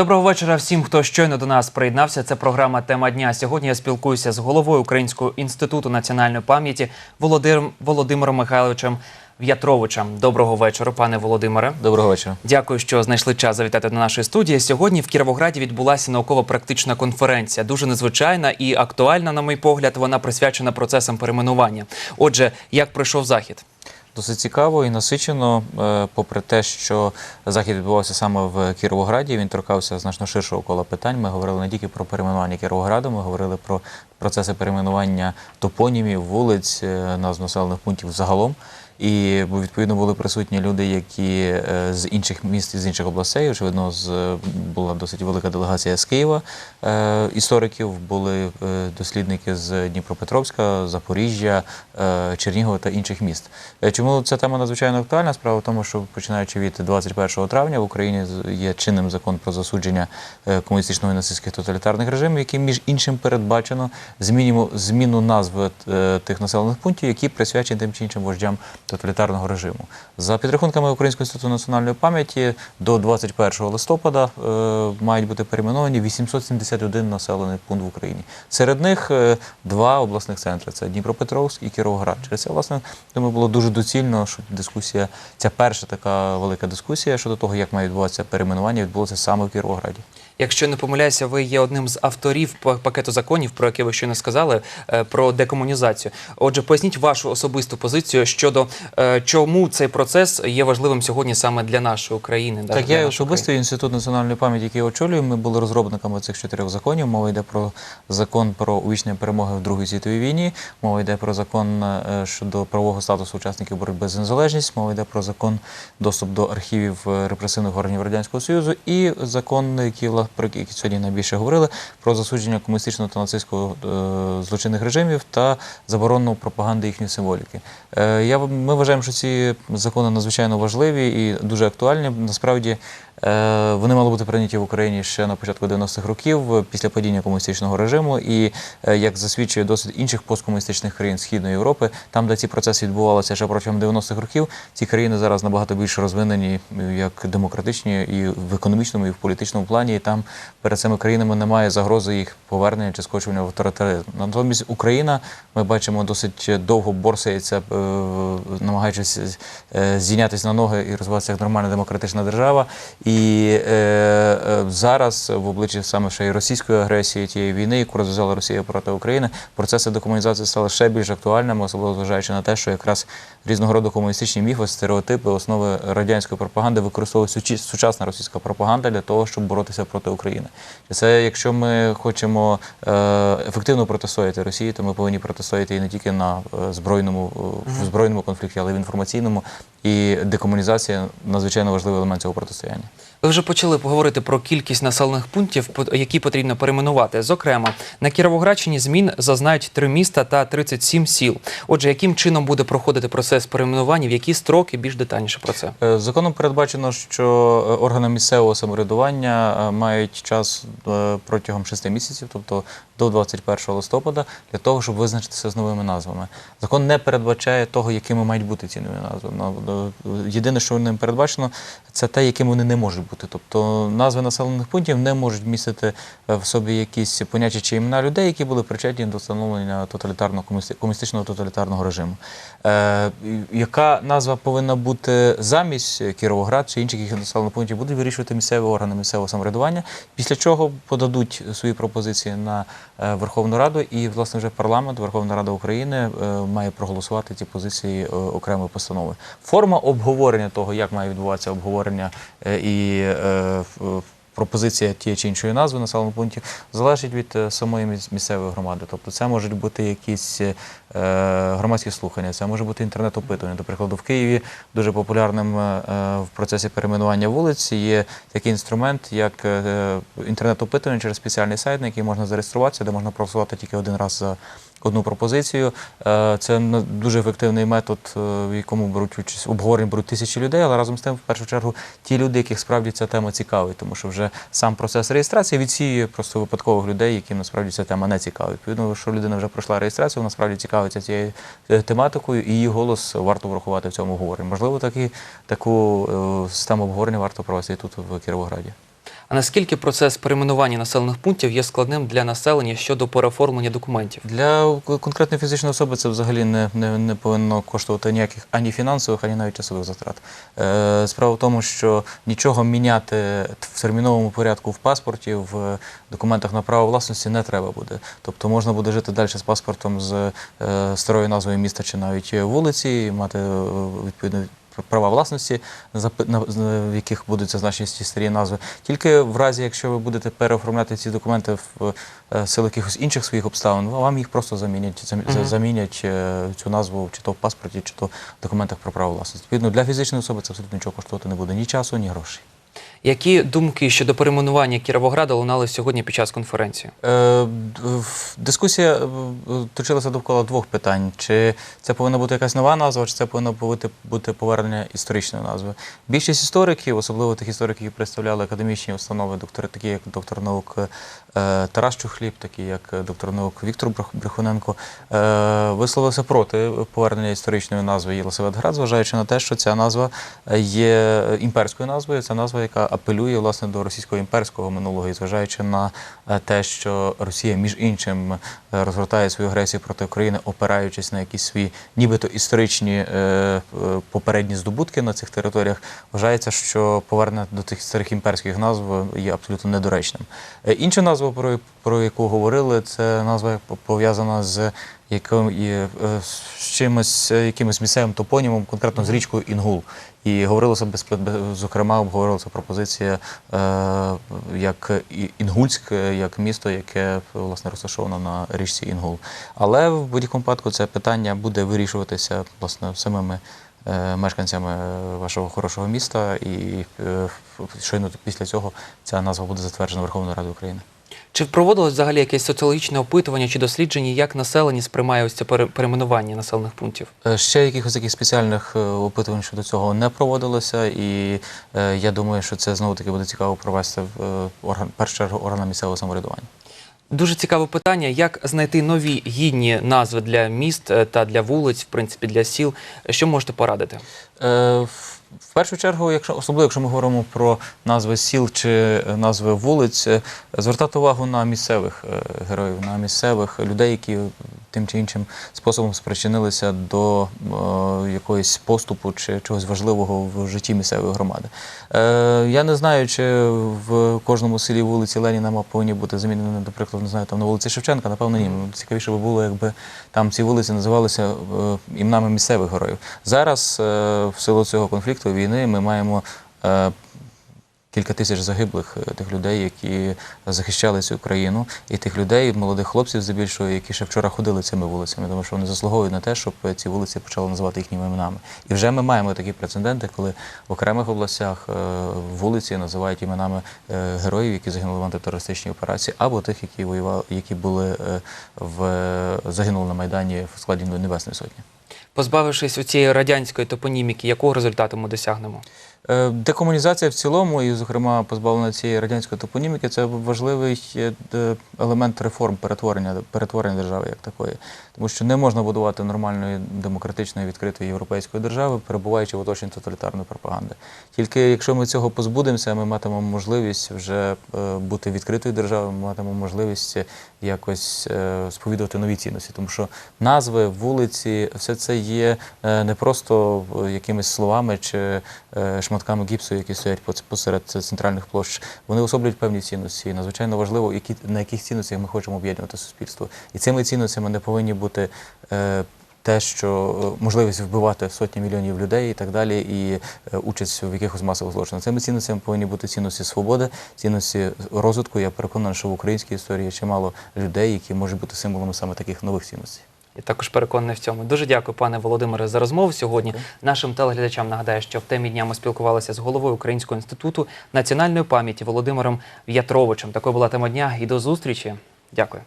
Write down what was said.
Доброго вечора всім, хто щойно до нас приєднався. Це програма Тема дня. Сьогодні я спілкуюся з головою Українського інституту національної пам'яті Володимиром, Володимиром Михайловичем В'ятровичем. Доброго вечора, пане Володимире. Доброго вечора. Дякую, що знайшли час завітати до нашої студії. Сьогодні в Кіровограді відбулася науково-практична конференція. Дуже незвичайна і актуальна, на мій погляд. Вона присвячена процесам перейменування. Отже, як пройшов захід? Досить цікаво і насичено, е, попри те, що захід відбувався саме в Кіровограді. Він торкався значно ширшого кола питань. Ми говорили не тільки про перейменування Кіровограду, ми говорили про процеси перейменування топонімів, вулиць, е, назв населених пунктів загалом. І відповідно були присутні люди, які е, з інших міст з інших областей. Очевидно, з була досить велика делегація з Києва е, істориків. Були е, дослідники з Дніпропетровська, Запоріжжя, е, Чернігова та інших міст. Е, Чому ця тема надзвичайно актуальна? Справа в тому, що починаючи від 21 травня в Україні є чинним закон про засудження е, комуністичного і нацистських тоталітарних режимів, яким між іншим передбачено зміну, зміну назви е, тих населених пунктів, які присвячені тим чи іншим вождям тоталітарного режиму. За підрахунками Українського інституту національної пам'яті до 21 листопада е, мають бути перейменовані 871 населений пункт в Україні. Серед них е, два обласних центри це Дніпропетровськ і Кіровоград. Через це, власне, думаю, було дуже доцільно, що дискусія, ця перша така велика дискусія щодо того, як має відбуватися перейменування, відбулося саме в Кіровограді. Якщо не помиляюся, ви є одним з авторів па- пакету законів, про який ви щойно сказали, е, про декомунізацію. Отже, поясніть вашу особисту позицію щодо е, чому цей процес є важливим сьогодні саме для нашої України. Так, я особисто інститут національної пам'яті, який я очолюю. Ми були розробниками цих чотирьох законів. Мова йде про закон про увічнення перемоги в Другій світовій війні. Мова йде про закон е, щодо правового статусу учасників боротьби за незалежність. Мова йде про закон доступ до архівів репресивних органів радянського союзу і закон, який про які сьогодні найбільше говорили, про засудження комуністичного та нацистського е, злочинних режимів та заборону пропаганди їхньої символіки. Е, ми вважаємо, що ці закони надзвичайно важливі і дуже актуальні. Насправді вони мали бути прийняті в Україні ще на початку 90-х років е, після падіння комуністичного режиму. І е, як засвідчує досвід інших посткомуністичних країн Східної Європи, там, де ці процеси відбувалися ще протягом 90-х років, ці країни зараз набагато більш розвинені е, як демократичні і в економічному, і в політичному плані. І там перед цими країнами немає загрози їх повернення чи скочування в авторитаризм. Натомість Україна, ми бачимо, досить довго борсається, е, намагаючись е, зійнятися на ноги і розвиватися як нормальна демократична держава. Е, е, зараз в обличчі саме ще й російської агресії тієї війни, яку розв'язала Росія проти України, процеси декомунізації стали ще більш актуальними, особливо зважаючи на те, що якраз різного роду комуністичні міфи, стереотипи, основи радянської пропаганди використовує сучасна російська пропаганда для того, щоб боротися проти України. І Це якщо ми хочемо е, ефективно протистояти Росії, то ми повинні протистояти і не тільки на е, збройному е, в збройному конфлікті, але й в інформаційному. І декомунізація надзвичайно важливий елемент цього протистояння. Ви вже почали поговорити про кількість населених пунктів, які потрібно перейменувати. Зокрема, на Кіровоградщині змін зазнають три міста та 37 сіл. Отже, яким чином буде проходити процес перейменування, в які строки більш детальніше про це? Е, Законом передбачено, що е, органи місцевого самоврядування е, мають час протягом шести місяців, тобто до 21 листопада, для того, щоб визначитися з новими назвами. Закон не передбачає того, якими мають бути ці нові назви. Ну, Єдине, що ним передбачено, це те, якими вони не можуть. Тобто назви населених пунктів не можуть містити е, в собі якісь поняття чи імена людей, які були причетні до встановлення тоталітарного комуністичного тоталітарного режиму. Е, яка назва повинна бути замість Кіровоград чи інших населених пунктів, будуть вирішувати місцеві органи місцевого самоврядування, після чого подадуть свої пропозиції на е, Верховну Раду, і власне вже парламент, Верховна Рада України е, має проголосувати ці позиції окремої постанови. Форма обговорення того, як має відбуватися обговорення е, е, пропозиція тієї чи іншої назви населеного пунктів залежить від е, самої місцевої громади. Тобто це можуть бути якісь е, громадські слухання, це може бути інтернет-опитування. До прикладу, в Києві дуже популярним в процесі перейменування вулиць є такий інструмент, як інтернет-опитування через спеціальний сайт, на який можна зареєструватися, де можна проголосувати тільки один раз за одну пропозицію. Е, Це дуже ефективний метод, е, в якому беруть участь обговорення беруть тисячі людей, але разом з тим, в першу чергу, ті люди, яких справді ця тема цікавить, тому що вже сам процес реєстрації відсіює просто випадкових людей, яким насправді ця тема не цікава. Відповідно, що людина вже пройшла реєстрацію, вона справді цікавиться цією е, тематикою, і її голос варто врахувати в цьому обговоренні. Можливо, такі, таку систему обговорення варто провести тут в Кіровограді. А наскільки процес перейменування населених пунктів є складним для населення щодо переоформлення документів? Для конкретної фізичної особи це взагалі не, не, не повинно коштувати ніяких ані фінансових, ані навіть часових затрат. Е, справа в тому, що нічого міняти в терміновому порядку в паспорті, в документах на право власності не треба буде. Тобто можна буде жити далі з паспортом з е, старою назвою міста чи навіть вулиці, і мати е, відповідно права власності, в яких будуть зазначені ці старі назви. Тільки в разі, якщо ви будете переоформляти ці документи в е, силу якихось інших своїх обставин, вам їх просто замінять, замінять е, цю назву чи то в паспорті, чи то в документах про право власності. Відповідно, для фізичної особи це абсолютно нічого коштувати не буде ні часу, ні грошей. Які думки щодо перейменування Кіровограда лунали сьогодні під час конференції? Е, Дискусія е, е, точилася довкола двох питань: чи це повинна бути якась нова назва, чи це повинно бути, повернення історичної назви. Більшість істориків, особливо тих істориків, які представляли академічні установи, доктори, такі як доктор наук е, Тарас Чухліб, такі як е, доктор наук Віктор Брехуненко, е, висловилися проти повернення історичної назви Єлисаветград, зважаючи на те, що ця назва є імперською назвою. Це назва, яка апелює власне до російського імперського минулого, і зважаючи на е, те, що Росія між іншим е, розгортає свою агресію проти України, опираючись на якісь свої нібито історичні е, попередні здобутки на цих територіях, вважається, що повернення до тих старих імперських назв є абсолютно недоречним. Інша назва, про яку говорили, це назва пов'язана з яким, і, е, з чимось, е, якимось місцевим топонімом, конкретно з річкою Інгул. І говорилося зокрема, обговорилася пропозиція е, як Інгульськ, як місто, яке власне розташовано на річці Інгул. Але в будь-якому випадку це питання буде вирішуватися власне самими мешканцями вашого хорошого міста, і щойно після цього ця назва буде затверджена Верховною Радою України. Чи проводилось взагалі якесь соціологічне опитування чи дослідження, як населення сприймає ось це перейменування населених пунктів? Е, Ще якихось таких спеціальних е, опитувань щодо цього не проводилося, і е, я думаю, що це знову таки буде цікаво провести в е, орган, першу чергу органам місцевого самоврядування. Дуже цікаве питання, як знайти нові гідні назви для міст та для вулиць, в принципі, для сіл. Що можете порадити? Е, в- першу чергу, якщо особливо якщо ми говоримо про назви сіл чи е, назви вулиць, е, звертати увагу на місцевих е, героїв, на місцевих людей, які тим чи іншим способом спричинилися до е, якогось поступу чи чогось важливого в житті місцевої громади. Е, я не знаю, чи в кожному селі вулиці Леніна повинні бути замінені, наприклад, не знаю, там на вулиці Шевченка, напевно, ні. Цікавіше би було, якби там ці вулиці називалися е, іменами місцевих героїв. Зараз, е, в силу цього конфлікту, війни, ми маємо е, кілька тисяч загиблих е, тих людей, які захищали цю країну, і тих людей, молодих хлопців, здебільшого, які ще вчора ходили цими вулицями, тому що вони заслуговують на те, щоб е, ці вулиці почали називати їхніми іменами. І вже ми маємо такі прецеденти, коли в окремих областях е, вулиці називають іменами героїв, які загинули в антитерористичній операції, або тих, які воювали, які були в загинули на майдані в складі Небесної Сотні. Позбавившись у цієї радянської топоніміки, якого результату ми досягнемо? Е, Декомунізація в цілому, і, зокрема, позбавлення цієї радянської топоніміки, це важливий е, елемент реформ перетворення, перетворення держави як такої. Тому що не можна будувати нормальної демократичної відкритої європейської держави, перебуваючи в оточенні тоталітарної пропаганди. Тільки якщо ми цього позбудемося, ми матимемо можливість вже е, бути відкритою державою, ми матимемо можливість якось е, сповідувати нові цінності. Тому що назви, вулиці, все це є е, не просто е, якимись словами чи е, шматками гіпсу, які стоять посеред центральних площ. Вони особлюють певні цінності. І надзвичайно важливо, на яких цінностях ми хочемо об'єднувати суспільство. І цими цінностями не повинні бути. е, те, що е, можливість вбивати сотні мільйонів людей і так далі, і е, участь в якихось масових злочинах. Цими цінностями повинні бути цінності свободи, цінності розвитку. Я переконаний, що в українській історії чимало людей, які можуть бути символами саме таких нових цінностей. Я також переконаний в цьому. Дуже дякую, пане Володимире, за розмову сьогодні. Нашим телеглядачам нагадаю, що в темі дня ми спілкувалися з головою Українського інституту національної пам'яті Володимиром В'ятровичем. Такою була тема дня. І до зустрічі. Дякую.